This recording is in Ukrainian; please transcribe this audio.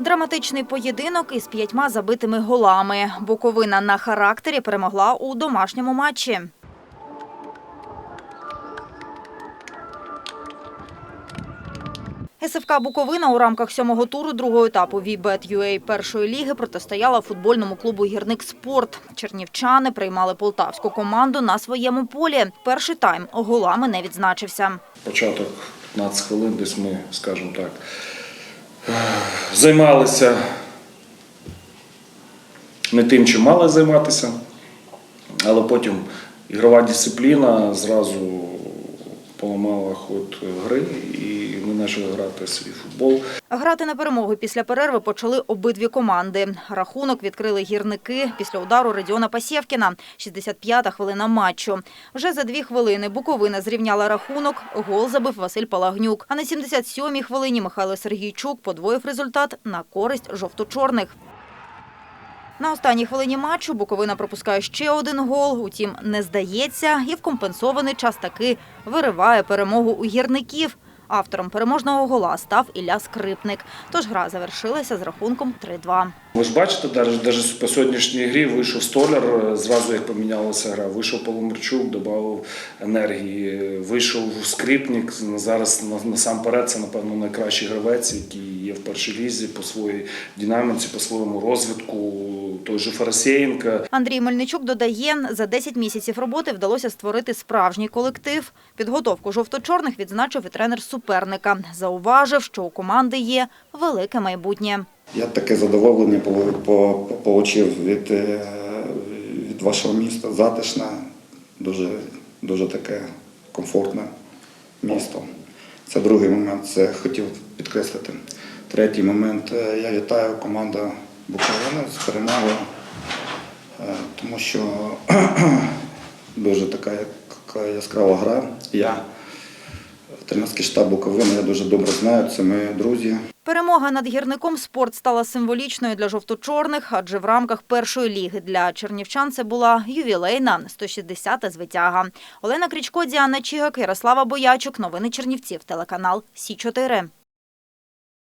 Драматичний поєдинок із п'ятьма забитими голами. Буковина на характері перемогла у домашньому матчі. СФК Буковина у рамках сьомого туру другого етапу VBET.UA першої ліги протистояла футбольному клубу «Гірник Спорт». Чернівчани приймали полтавську команду на своєму полі. Перший тайм голами не відзначився. Початок 15 хвилин, десь ми, скажімо так, займалися не тим, чим мали займатися, але потім ігрова дисципліна зразу поламала ход гри, і почали грати свій футбол. Грати на перемогу після перерви почали обидві команди. Рахунок відкрили гірники після удару Радіона Пасєвкіна. 65-та хвилина матчу. Вже за дві хвилини Буковина зрівняла рахунок. Гол забив Василь Палагнюк. А на 77-й хвилині Михайло Сергійчук подвоїв результат на користь жовто-чорних. На останній хвилині матчу Буковина пропускає ще один гол. Утім, не здається і в компенсований час таки вириває перемогу у гірників. Автором переможного гола став Ілля Скрипник. Тож гра завершилася з рахунком 3-2. Ви ж бачите, навіть по сьогоднішній грі вийшов столяр, зразу як помінялася гра. Вийшов Поломарчук, додав енергії, вийшов скрипник. Зараз на- насамперед це, напевно, найкращий гравець, який є в першій лізі по своїй динаміці, по своєму розвитку. Той же Фарасєєнка. Андрій Мельничук додає, за 10 місяців роботи вдалося створити справжній колектив. Підготовку жовто-чорних відзначив і тренер суперника. Зауважив, що у команди є велике майбутнє. Я таке задоволення отримав від, е, від вашого міста. Затишне, дуже, дуже таке комфортне місто. Це другий момент, це хотів підкреслити. Третій момент, е, я вітаю команду Буковини з перемогою, е, тому що дуже така яскрава гра. Я тренерський штаб Буковини, я дуже добре знаю, це мої друзі. Перемога над гірником спорт стала символічною для жовто-чорних, адже в рамках першої ліги для чернівчан це була ювілейна 160-та звитяга. Олена Крічко, Діана Чігак, Ярослава Боячук. Новини Чернівців. Телеканал Сі 4